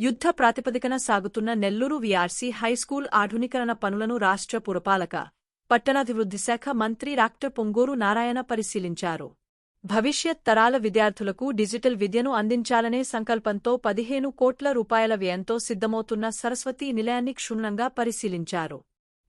యుద్ధ ప్రాతిపదికన సాగుతున్న నెల్లూరు వీఆర్సీ హైస్కూల్ ఆధునీకరణ పనులను రాష్ట్ర పురపాలక పట్టణాభివృద్ధి శాఖ మంత్రి డాక్టర్ పొంగూరు నారాయణ పరిశీలించారు. భవిష్యత్ తరాల విద్యార్థులకు డిజిటల్ విద్యను అందించాలనే సంకల్పంతో పదిహేను కోట్ల రూపాయల వ్యయంతో సిద్ధమవుతున్న సరస్వతి నిలయాన్ని క్షుణ్ణంగా పరిశీలించారు.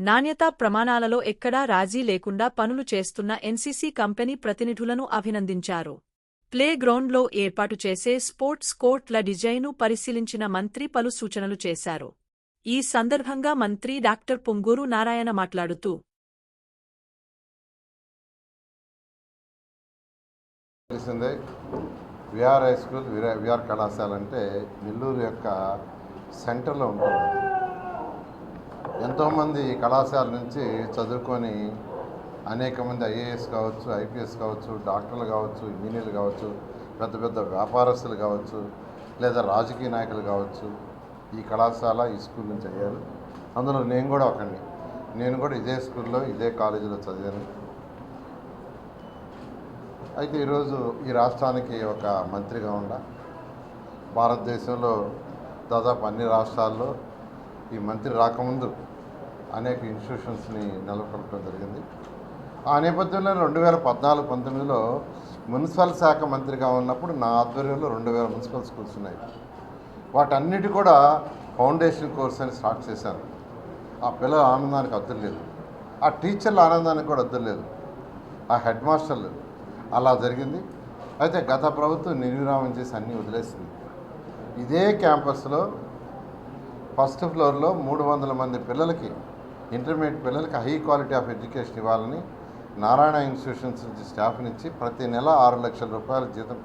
నాణ్యతా ప్రమాణాలలో ఎక్కడా రాజీ లేకుండా పనులు చేస్తున్న ఎన్సీసీ కంపెనీ ప్రతినిధులను అభినందించారు. ప్లే గ్రౌండ్లో ఏర్పాటు చేసే స్పోర్ట్స్ కోర్ట్ల డిజైను పరిశీలించిన మంత్రి పలు సూచనలు చేశారు. ఈ సందర్భంగా మంత్రి డాక్టర్ పొంగూరు నారాయణ మాట్లాడుతూ తెలిసిందే విఆర్ హై స్కూల్ విఆర్ కళాశాల అంటే నెల్లూరు యొక్క సెంటర్లో ఉంటుంది. ఎంతోమంది కళాశాల నుంచి చదువుకొని అనేక మంది ఐఏఎస్ కావచ్చు ఐపీఎస్ కావచ్చు డాక్టర్లు కావచ్చు ఇంజనీర్లు కావచ్చు పెద్ద పెద్ద వ్యాపారస్తులు కావచ్చు లేదా రాజకీయ నాయకులు కావచ్చు ఈ కళాశాల ఈ స్కూల్ నుంచి అయ్యారు. అందులో నేను కూడా ఒకడిని. నేను కూడా ఇదే స్కూల్లో ఇదే కాలేజీలో చదివాను. అయితే ఈరోజు ఈ రాష్ట్రానికి ఒక మంత్రిగా ఉండ. భారతదేశంలో దాదాపు అన్ని రాష్ట్రాల్లో ఈ మంత్రి రాకముందు అనేక ఇన్స్టిట్యూషన్స్ని నెలకొల్పడం జరిగింది. ఆ నేపథ్యంలో రెండు వేల పద్నాలుగు పంతొమ్మిదిలో మున్సిపల్ శాఖ మంత్రిగా ఉన్నప్పుడు నా ఆధ్వర్యంలో రెండు వేల మున్సిపల్ స్కూల్స్ ఉన్నాయి. వాటన్నిటి కూడా ఫౌండేషన్ కోర్స్ అని స్టార్ట్ చేశాను ఆ పిల్లల ఆనందానికి అద్దరు లేదు. ఆ టీచర్ల ఆనందానికి కూడా అద్దరు లేదు. ఆ హెడ్ మాస్టర్లు అలా జరిగింది. అయితే గత ప్రభుత్వం నిర్విరామం చేసి అన్నీ వదిలేసింది. ఇదే క్యాంపస్లో ఫస్ట్ ఫ్లోర్లో మూడు వందల మంది పిల్లలకి ఇంటర్మీడియట్ పిల్లలకి హై క్వాలిటీ ఆఫ్ ఎడ్యుకేషన్ ఇవ్వాలని నారాయణ ఇన్స్టిట్యూషన్స్ నుంచి స్టాఫ్నిచ్చి ప్రతి నెల ఆరు లక్షల రూపాయల జీతం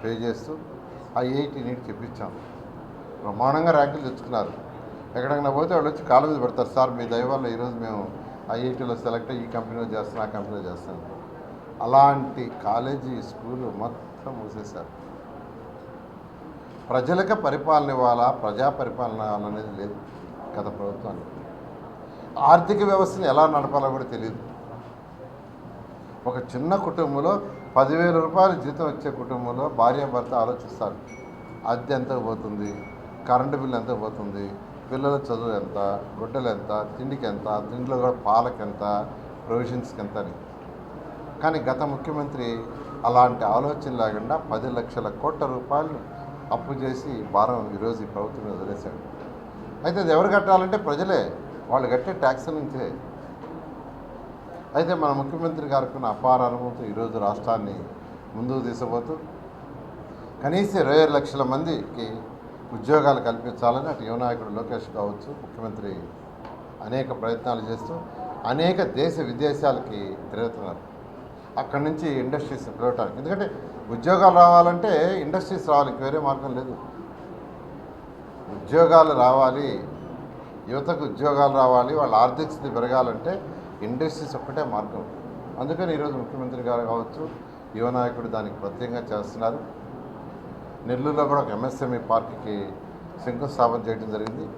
పే చేస్తూ ఐఐటి నీట్ చెప్పించాం. బ్రహ్మాండంగా ర్యాంకులు తెచ్చుకున్నారు. ఎక్కడికైనా పోతే వాళ్ళు వచ్చి కాళ్ళ మీద పెడతారు సార్ మీ దయవల్ల ఈరోజు మేము ఐఐటీలో సెలెక్ట్ అయ్యి ఈ కంపెనీలో చేస్తాను ఆ కంపెనీలో చేస్తాం అలాంటి కాలేజీ స్కూలు మొత్తం మూసేశారు. ప్రజలకు పరిపాలన ఇవ్వాలా ప్రజా పరిపాలన అనేది లేదు గత ప్రభుత్వానికి. ఆర్థిక వ్యవస్థను ఎలా నడపాలో కూడా తెలియదు. ఒక చిన్న కుటుంబంలో పదివేల రూపాయల జీతం వచ్చే కుటుంబంలో భార్యాభర్త ఆలోచిస్తారు. అద్దె ఎంత పోతుంది? కరెంటు బిల్లు ఎంత పోతుంది? పిల్లల చదువు ఎంత? గుడ్డలు ఎంత? తిండికి ఎంత? తిండిలో కూడా పాలకు ఎంత ప్రొవిజన్స్కి ఎంత అని. కానీ గత ముఖ్యమంత్రి అలాంటి ఆలోచన లేకుండా పది లక్షల కోట్ల రూపాయలు అప్పు చేసి భారం ఈరోజు ఈ ప్రభుత్వం వదిలేశాడు. అయితే అది ఎవరు కట్టాలంటే ప్రజలే. వాళ్ళు కట్టే ట్యాక్స్ నుంచే. అయితే మన ముఖ్యమంత్రి గారికి ఉన్న అపార అనుభవంతో ఈరోజు రాష్ట్రాన్ని ముందుకు తీసుకుపోతూ కనీసం ఇరవై లక్షల మందికి ఉద్యోగాలు కల్పించాలని అటు యువనాయకుడు లోకేష్ కావచ్చు ముఖ్యమంత్రి అనేక ప్రయత్నాలు చేస్తూ అనేక దేశ విదేశాలకి తిరుగుతున్నారు. అక్కడి నుంచి ఇండస్ట్రీస్ పిలవటానికి. ఎందుకంటే ఉద్యోగాలు రావాలంటే ఇండస్ట్రీస్ రావాలి ఇంక వేరే మార్గం లేదు. ఉద్యోగాలు రావాలి యువతకు ఉద్యోగాలు రావాలి వాళ్ళ ఆర్థిక స్థితి పెరగాలంటే ఇండస్ట్రీస్ ఒక్కటే మార్గం. అందుకని ఈరోజు ముఖ్యమంత్రి గారు కావచ్చు యువ నాయకుడు దానికి ప్రత్యేకంగా చేస్తున్నారు. నెల్లూరులో కూడా ఒక ఎంఎస్ఎంఈ పార్క్కి శంకుస్థాపన చేయడం జరిగింది.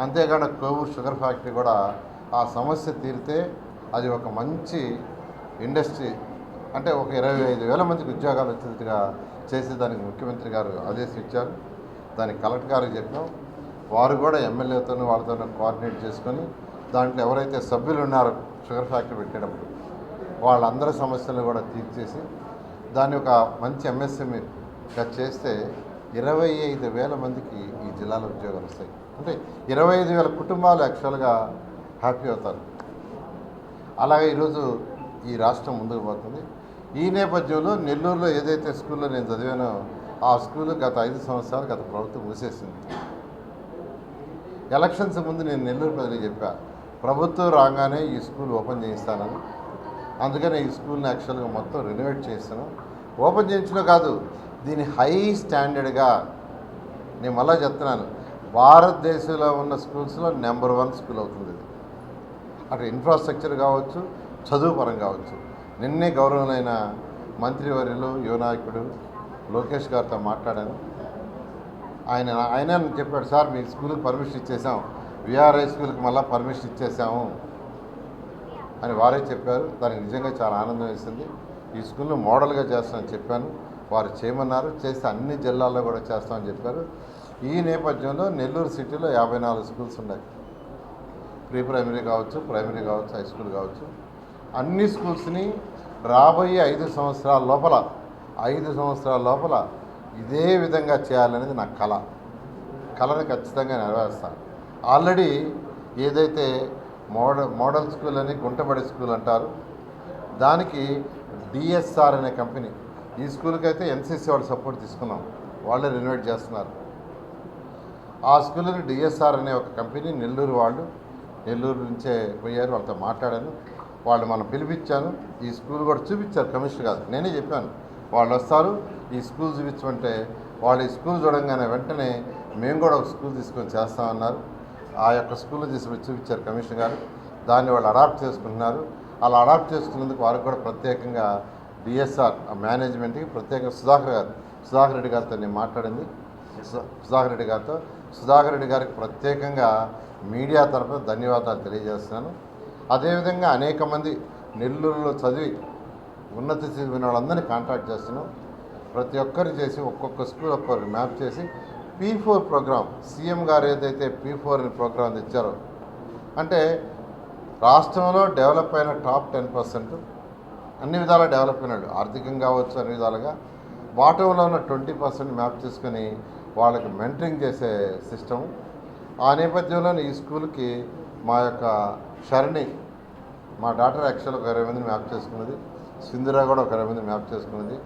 అంతేకాకుండా కోవూరు షుగర్ ఫ్యాక్టరీ కూడా ఆ సమస్య తీరితే అది ఒక మంచి ఇండస్ట్రీ అంటే ఒక ఇరవై ఐదు వేల మందికి ఉద్యోగాలు వచ్చేట్టుగా చేసేదానికి ముఖ్యమంత్రి గారు ఆదేశం ఇచ్చారు. దానికి కలెక్టర్ గారికి చెప్పాం. వారు కూడా ఎమ్మెల్యేతో వాళ్ళతో కోఆర్డినేట్ చేసుకొని దాంట్లో ఎవరైతే సభ్యులు ఉన్నారో షుగర్ ఫ్యాక్టరీ పెట్టేటప్పుడు వాళ్ళందరి సమస్యలను కూడా తీర్చేసి దాన్ని ఒక మంచి ఎంఎస్ఎంఈగా చేస్తే ఇరవై ఐదు వేల మందికి ఈ జిల్లాలో ఉద్యోగాలు వస్తాయి. అంటే ఇరవై ఐదు వేల కుటుంబాలు యాక్చువల్గా హ్యాపీ అవుతారు. అలాగే ఈరోజు ఈ రాష్ట్రం ముందుకు పోతుంది. ఈ నేపథ్యంలో నెల్లూరులో ఏదైతే స్కూల్లో నేను చదివానో ఆ స్కూల్ గత ఐదు సంవత్సరాలు గత ప్రభుత్వం మూసేసింది. ఎలక్షన్స్ ముందు నేను నెల్లూరు ప్రజలకు చెప్పా ప్రభుత్వం రాగానే ఈ స్కూల్ ఓపెన్ చేయిస్తానని. అందుకనే ఈ స్కూల్ని యాక్చువల్గా మొత్తం రెనోవేట్ చేస్తాను ఓపెన్ చేయించడం కాదు దీని హై స్టాండర్డ్గా నేను మళ్ళీ చెప్తున్నాను. భారతదేశంలో ఉన్న స్కూల్స్లో నెంబర్ వన్ స్కూల్ అవుతుంది. ఇది అటు ఇన్ఫ్రాస్ట్రక్చర్ కావచ్చు చదువు పరం కావచ్చు. నిన్నే గౌరవమైన మంత్రివర్యులు యువనాయకుడు లోకేష్ గారితో మాట్లాడాను. ఆయన ఆయన చెప్పాడు సార్ మీ స్కూల్కి పర్మిషన్ ఇచ్చేసాం. విఆర్ఐ స్కూల్కి మళ్ళీ పర్మిషన్ ఇచ్చేసాము అని వారే చెప్పారు. దానికి నిజంగా చాలా ఆనందం వేసింది. ఈ స్కూల్ను మోడల్గా చేస్తామని చెప్పాను. వారు చేయమన్నారు. చేస్తే అన్ని జిల్లాల్లో కూడా చేస్తామని చెప్పారు. ఈ నేపథ్యంలో నెల్లూరు సిటీలో యాభై నాలుగు స్కూల్స్ ఉన్నాయి. ప్రీ ప్రైమరీ కావచ్చు ప్రైమరీ కావచ్చు హై స్కూల్ కావచ్చు. అన్ని స్కూల్స్ని రాబోయే ఐదు సంవత్సరాల లోపల ఐదు సంవత్సరాల లోపల ఇదే విధంగా చేయాలనేది నా కళ కళను ఖచ్చితంగా నెరవేరుస్తాను. ఆల్రెడీ ఏదైతే మోడల్ మోడల్ స్కూల్ అని గుంటబడి స్కూల్ అంటారు దానికి డిఎస్ఆర్ అనే కంపెనీ ఈ స్కూల్కి అయితే ఎన్సీసీ వాళ్ళు సపోర్ట్ తీసుకున్నాం. వాళ్ళే రెనోవేట్ చేస్తున్నారు. ఆ స్కూల్ని డిఎస్ఆర్ అనే ఒక కంపెనీ నెల్లూరు వాళ్ళు నెల్లూరు నుంచే పోయారు వాళ్ళతో మాట్లాడాను. వాళ్ళు మనం పిలిపించాను. ఈ స్కూల్ కూడా చూపించారు కమిషనర్ కాదు నేనే చెప్పాను వాళ్ళు వస్తారు ఈ స్కూల్ చూపించమంటే వాళ్ళు ఈ స్కూల్ చూడంగానే వెంటనే మేము కూడా ఒక స్కూల్ తీసుకొని చేస్తామన్నారు. ఆ యొక్క స్కూల్ తీసుకొని చూపించారు కమిషనర్ గారు దాన్ని వాళ్ళు అడాప్ట్ చేసుకుంటున్నారు. అలా అడాప్ట్ చేసుకున్నందుకు వారికి కూడా ప్రత్యేకంగా డిఎస్ఆర్ మేనేజ్మెంట్కి ప్రత్యేకంగా సుధాకర్ గారు సుధాకర్ రెడ్డి గారితో నేను మాట్లాడింది. సుధాకర్ రెడ్డి గారితో. సుధాకర్ రెడ్డి గారికి ప్రత్యేకంగా మీడియా తరఫున ధన్యవాదాలు తెలియజేస్తున్నాను. అదేవిధంగా అనేక మంది నెల్లూరులో చదివి ఉన్నత చదివిన వాళ్ళందరినీ కాంటాక్ట్ చేస్తున్నాం. ప్రతి ఒక్కరు చేసి ఒక్కొక్క స్కూల్ ఒక్కొక్కరికి మ్యాప్ చేసి పీ ఫోర్ ప్రోగ్రామ్ సీఎం గారు ఏదైతే పీ ఫోర్ అనే ప్రోగ్రామ్ తెచ్చారో అంటే రాష్ట్రంలో డెవలప్ అయిన టాప్ టెన్ పర్సెంట్ అన్ని విధాలా డెవలప్ అయినాడు. ఆర్థికంగా కావచ్చు అన్ని విధాలుగా. బాటంలో ఉన్న ట్వంటీ పర్సెంట్ మ్యాప్ చేసుకొని వాళ్ళకి మెంటరింగ్ చేసే సిస్టమ్. ఆ నేపథ్యంలో ఈ స్కూల్కి మా యొక్క షరణి మా డాటర్ యాక్చువల్ ఒక ఇరవై మందిని మ్యాప్ చేసుకున్నది. సింధురా కూడా ఒక ఇరవై మంది మ్యాప్ చేసుకున్నది.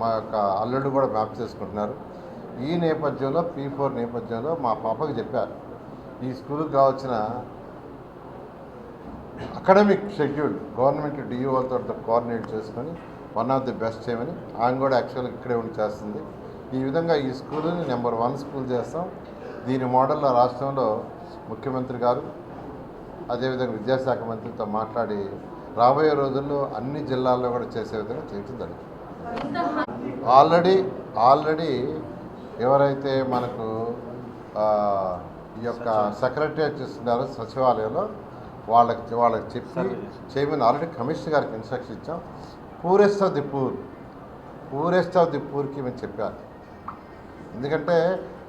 మా యొక్క అల్లుడు కూడా మ్యాప్ చేసుకుంటున్నారు. ఈ నేపథ్యంలో పీ ఫోర్ నేపథ్యంలో మా పాపకి చెప్పారు. ఈ స్కూల్కి కావాల్సిన అకాడమిక్ షెడ్యూల్ గవర్నమెంట్ డిఓలతో కోఆర్డినేట్ చేసుకొని వన్ ఆఫ్ ది బెస్ట్ చేయమని ఆయన కూడా యాక్చువల్గా ఇక్కడే ఉండి చేస్తుంది. ఈ విధంగా ఈ స్కూల్ని నెంబర్ వన్ స్కూల్ చేస్తాం. దీని మోడల్లో రాష్ట్రంలో ముఖ్యమంత్రి గారు అదేవిధంగా విద్యాశాఖ మంత్రితో మాట్లాడి రాబోయే రోజుల్లో అన్ని జిల్లాల్లో కూడా చేసే విధంగా చేయటం జరిగింది. ఆల్రెడీ ఆల్రెడీ ఎవరైతే మనకు ఈ యొక్క సెక్రటరియట్ ఇస్తున్నారో సచివాలయంలో వాళ్ళకి వాళ్ళకి చెప్పి చేయమని ఆల్రెడీ కమిషనర్ గారికి ఇన్స్ట్రక్షన్ ఇచ్చాం. Poorest of the poor poorest of the పూర్కి మేము చెప్పారు ఎందుకంటే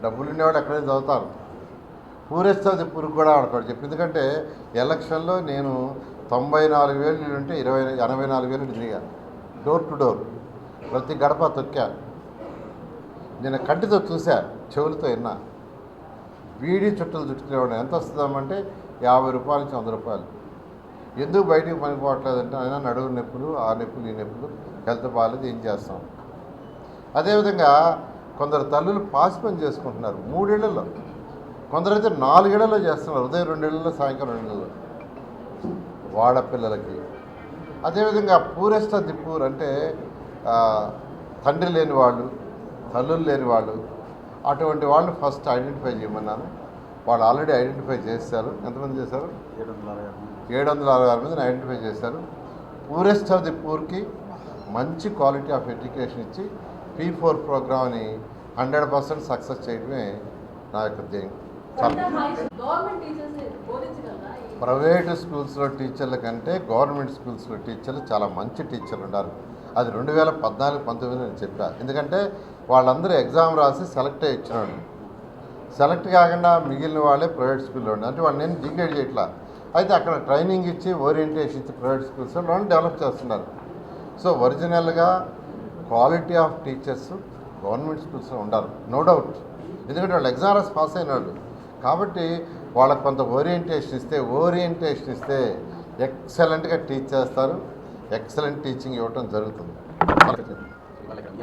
డబ్బులు ఉండేవాడు ఎక్కడైనా చదువుతారు పూరెస్ట్ ఆఫ్ ది పూర్ కూడా ఆడతాడు చెప్పి. ఎందుకంటే ఎలక్షన్లో నేను తొంభై నాలుగు వేలు ఉంటే ఇరవై ఎనభై నాలుగు వేలు తిరిగాను డోర్ టు డోర్. ప్రతి గడప తొక్కా నేను కంటితో చూసా చెవులతో విన్నా. వీడి చుట్టలు చుట్టుకునేవాడు ఎంత వస్తుందామంటే యాభై రూపాయల నుంచి వంద రూపాయలు. ఎందుకు బయటికి పనిపోవట్లేదంటే అయినా నడువు నొప్పులు ఆ నొప్పులు ఈ నొప్పులు హెల్త్ బాగాలేదు ఏం చేస్తాం? అదేవిధంగా కొందరు తల్లులు పాసి పని చేసుకుంటున్నారు మూడేళ్ళలో. కొందరైతే నాలుగేళ్ళలో చేస్తున్నారు ఉదయం రెండేళ్ళలో సాయంకాలం రెండేళ్ళలో. వాడపిల్లలకి అదేవిధంగా పూరెస్ట్ ఆఫ్ ది పూర్ అంటే తండ్రి లేని వాళ్ళు తల్లులు లేని వాళ్ళు అటువంటి వాళ్ళు ఫస్ట్ ఐడెంటిఫై చేయమన్నాను. వాళ్ళు ఆల్రెడీ ఐడెంటిఫై చేశారు. ఎంతమంది చేశారు? ఏడు వందల అరవై ఆరు మందిని ఐడెంటిఫై చేశారు. పూరెస్ట్ ఆఫ్ ది పూర్కి మంచి క్వాలిటీ ఆఫ్ ఎడ్యుకేషన్ ఇచ్చి పీ ఫోర్ ప్రోగ్రామ్ని హండ్రెడ్ పర్సెంట్ సక్సెస్ చేయడమే నా యొక్క ధ్యేయం. ప్రైవేట్ స్కూల్స్లో టీచర్ల కంటే గవర్నమెంట్ స్కూల్స్లో టీచర్లు చాలా మంచి టీచర్లు ఉన్నారు అది రెండు వేల పద్నాలుగు పంతొమ్మిది నేను చెప్పా. ఎందుకంటే వాళ్ళందరూ ఎగ్జామ్ రాసి సెలెక్ట్ అయ్యి ఇచ్చినాడు. సెలెక్ట్ కాకుండా మిగిలిన వాళ్ళే ప్రైవేట్ స్కూల్లో ఉండే. అంటే వాళ్ళు నేను డిగ్రేడ్ చేయట్లా? అయితే అక్కడ ట్రైనింగ్ ఇచ్చి ఓరియంటేషన్ ఇచ్చి ప్రైవేట్ స్కూల్స్ వాళ్ళు డెవలప్ చేస్తున్నారు. సో ఒరిజినల్గా క్వాలిటీ ఆఫ్ టీచర్స్ గవర్నమెంట్ స్కూల్స్లో ఉండాలి. No doubt. ఎందుకంటే వాళ్ళు ఎగ్జామ్ రాసి పాస్ వాళ్ళు. కాబట్టి వాళ్ళకు కొంత ఓరియంటేషన్ ఇస్తే ఓరియంటేషన్ ఇస్తే ఎక్సలెంట్గా టీచ్ చేస్తారు. ఎక్సలెంట్ టీచింగ్ ఇవ్వటం జరుగుతుంది. ఇవాళ ఇక్కడ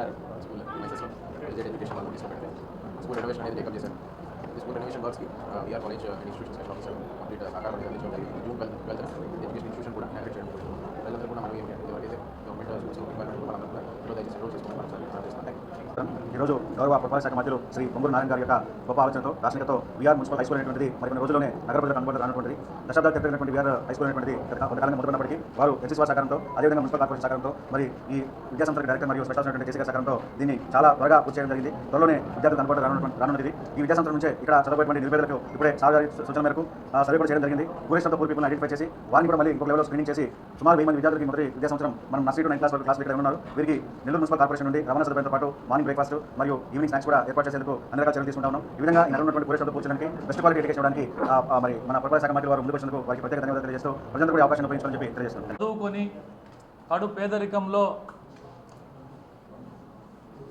school renovation వర్క్స్కి VR college institution special officer complete సహకారం అందించడం జరిగింది June twelfth twelfth education institution కూడా చేయడం ప్రజలందరూ కూడా మనం ఎవరికైతే గవర్నమెంట్ స్కూల్స్ రిక్వైర్మెంట్ వాళ్ళందరూ కూడా ఈరోజు దయచేసి సార్ చేస్తున్నాం ఈరోజు గౌరవ పురపాలక శాఖ మధ్యలో శ్రీ పొంగూరు నారాయణ గారి యొక్క గొప్ప ఆలోచనతో రాష్ట్రంతో విఆర్ మున్సిపల్ హై స్కూల్ అనేటువంటిది మరి కొన్ని రోజుల్లోనే నగర ప్రజలకు అందుబాటులో రానున్నటువంటిది. దశాబ్దాలు తెప్పినటువంటి విఆర్ హై స్కూల్ అనేటువంటిది గత కొంతకాలంగా మొదలున్నప్పటికీ వారు ఎన్సీసీ వారి సహకారంతో అదేవిధంగా మున్సిపల్ కార్పొరేషన్ సహకారంతో మరి ఈ విద్యాసంస్థల డైరెక్టర్ మరియు స్పెషల్ అయినటువంటి కేసీఆర్ సహకారంతో దీన్ని చాలా త్వరగా పూర్తి చేయడం జరిగింది. త్వరలోనే విద్యార్థులకు అందుబాటులో రానున్నటువంటి రానున్నది. ఈ విద్యాసంస్థల నుంచి ఇక్కడ చదవబోయేటువంటి నిరుపేదలకు ఇప్పుడే సార్ సూచన మేరకు సర్వే కూడా చేయడం జరిగింది. పూరేష్టంతో పూర్ పీపుల్ ఐడెంటిఫై చేసి వారిని కూడా మళ్ళీ ఇంకొక లెవెల్లో స్క్రీనింగ్ చేసి సుమారు వెయ్యి మంది విద్యార్థులకి మొదటి విద్యా సంవత్సరం మనం నర్సరీ నైన్ క్లాస్ వరకు క్లాస్ ఇక్కడ ఉన్నారు వీరికి నెల్లూరు మున్సిపల్ కార్పొరేషన్ నుండి రవాణా సదుపాయంతో పాటు మార్నింగ్ బ్రేక్ఫాస్ట్ మరియు ఈవినింగ్ స్నాక్స్ కూడా ఏర్పాటు చేసేందుకు అన్ని రకాల చర్యలు తీసుకుంటా ఉన్నాం. ఈ విధంగా ఈ నగరంలో ఉన్నటువంటి పూరేషన్తో కూర్చోడానికి బెస్ట్ క్వాలిటీ ఎడ్యుకేషన్ ఇవ్వడానికి మరి మన పురపాలక శాఖ మంత్రి వారు ముందుకు వచ్చినందుకు వారికి ప్రత్యేక ధన్యవాదాలు తెలియజేస్తూ ప్రజలందరూ కూడా అవకాశం ఉపయోగించాలని చెప్పి తెలియజేస్తున్నాను చదువుకొని కడు పేదరికంలో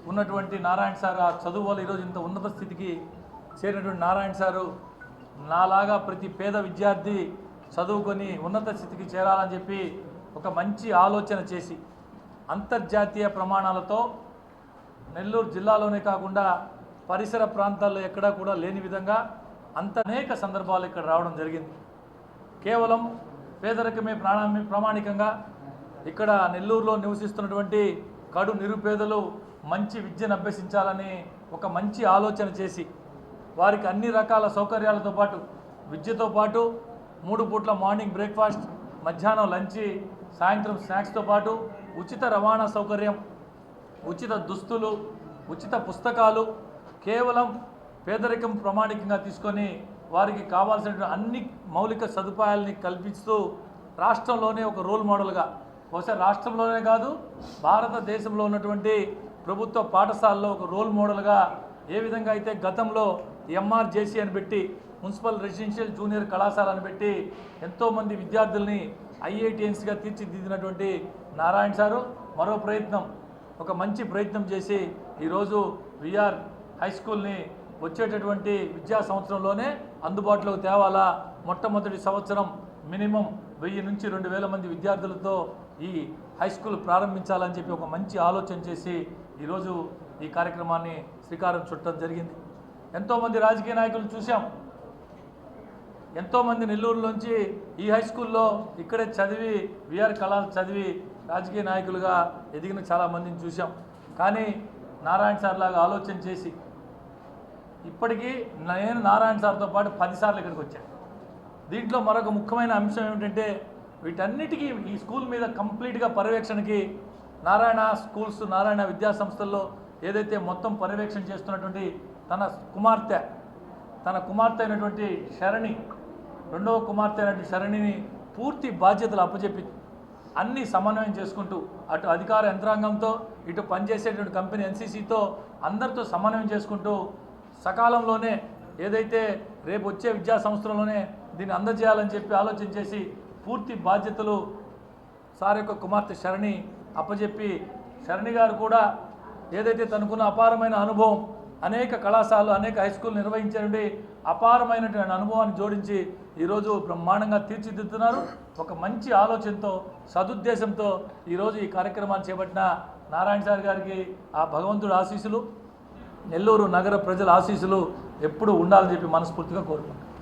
ఉన్నటువంటి నారాయణ సార్ ఆ చదువు వల్ల ఈరోజు ఇంత ఉన్నత స్థితికి చేరినటువంటి నారాయణ సారు నాలాగా ప్రతి పేద విద్యార్థి చదువుకొని ఉన్నత స్థితికి చేరాలని చెప్పి ఒక మంచి ఆలోచన చేసి అంతర్జాతీయ ప్రమాణాలతో నెల్లూరు జిల్లాలోనే కాకుండా పరిసర ప్రాంతాల్లో ఎక్కడా కూడా లేని విధంగా అంత అనేక సందర్భాలు ఇక్కడ రావడం జరిగింది. కేవలం పేదరికమే ప్రాణామి ప్రామాణికంగా ఇక్కడ నెల్లూరులో నివసిస్తున్నటువంటి కడు నిరుపేదలు మంచి విద్యను అభ్యసించాలని ఒక మంచి ఆలోచన చేసి వారికి అన్ని రకాల సౌకర్యాలతో పాటు విద్యతో పాటు మూడు పూట్ల మార్నింగ్ బ్రేక్ఫాస్ట్ మధ్యాహ్నం లంచి సాయంత్రం స్నాక్స్తో పాటు ఉచిత రవాణా సౌకర్యం ఉచిత దుస్తులు ఉచిత పుస్తకాలు కేవలం పేదరికం ప్రామాణికంగా తీసుకొని వారికి కావాల్సిన అన్ని మౌలిక సదుపాయాలని కల్పిస్తూ రాష్ట్రంలోనే ఒక రోల్ మోడల్గా బహుశా రాష్ట్రంలోనే కాదు భారతదేశంలో ఉన్నటువంటి ప్రభుత్వ పాఠశాలలో ఒక రోల్ మోడల్గా ఏ విధంగా అయితే గతంలో ఎంఆర్జేసీ అని పెట్టి మున్సిపల్ రెసిడెన్షియల్ జూనియర్ కళాశాల అని పెట్టి ఎంతోమంది విద్యార్థుల్ని ఐఐటిఎన్స్గా తీర్చిదిద్దినటువంటి నారాయణ సారు మరో ప్రయత్నం ఒక మంచి ప్రయత్నం చేసి ఈరోజు విఆర్ హై స్కూల్ని వచ్చేటటువంటి విద్యా సంవత్సరంలోనే అందుబాటులోకి తేవాలా? మొట్టమొదటి సంవత్సరం మినిమం వెయ్యి నుంచి రెండు వేల మంది విద్యార్థులతో ఈ హై స్కూల్ ప్రారంభించాలని చెప్పి ఒక మంచి ఆలోచన చేసి ఈరోజు ఈ కార్యక్రమాన్ని శ్రీకారం చుట్టడం జరిగింది. ఎంతోమంది రాజకీయ నాయకులు చూసాం ఎంతోమంది నెల్లూరులోంచి ఈ హై స్కూల్లో ఇక్కడే చదివి విఆర్ కళాలు చదివి రాజకీయ నాయకులుగా ఎదిగిన చాలా మందిని చూసాం కానీ నారాయణ సార్ లాగా ఆలోచన చేసి ఇప్పటికీ నేను నారాయణ సార్తో పాటు పదిసార్లు ఇక్కడికి వచ్చాను. దీంట్లో మరొక ముఖ్యమైన అంశం ఏమిటంటే వీటన్నిటికీ ఈ స్కూల్ మీద కంప్లీట్గా పర్యవేక్షణకి నారాయణ స్కూల్స్ నారాయణ విద్యా సంస్థల్లో ఏదైతే మొత్తం పర్యవేక్షణ చేస్తున్నటువంటి తన కుమార్తె తన కుమార్తె అయినటువంటి శరణి రెండవ కుమార్తె అయినటువంటి శరణిని పూర్తి బాధ్యతలు అప్పచెప్పి అన్ని సమన్వయం చేసుకుంటూ అటు అధికార యంత్రాంగంతో ఇటు పనిచేసేటువంటి కంపెనీ ఎన్సీసీతో అందరితో సమన్వయం చేసుకుంటూ సకాలంలోనే ఏదైతే రేపు వచ్చే విద్యా సంవత్సరంలోనే దీన్ని అందజేయాలని చెప్పి ఆలోచన చేసి పూర్తి బాధ్యతలు సార్ యొక్క కుమార్తె శరణి అప్పచెప్పి శరణి గారు కూడా ఏదైతే తనకున్న అపారమైన అనుభవం అనేక కళాశాలలు అనేక హై స్కూల్ నిర్వహించండి అపారమైనటువంటి అనుభవాన్ని జోడించి ఈరోజు బ్రహ్మాండంగా తీర్చిదిద్దుతున్నారు. ఒక మంచి ఆలోచనతో సదుద్దేశంతో ఈరోజు ఈ కార్యక్రమాన్ని చేపట్టిన నారాయణ సార్ గారికి ఆ భగవంతుడి ఆశీస్సులు నెల్లూరు నగర ప్రజల ఆశీస్సులు ఎప్పుడూ ఉండాలని చెప్పి మనస్ఫూర్తిగా కోరుకుంటున్నాను.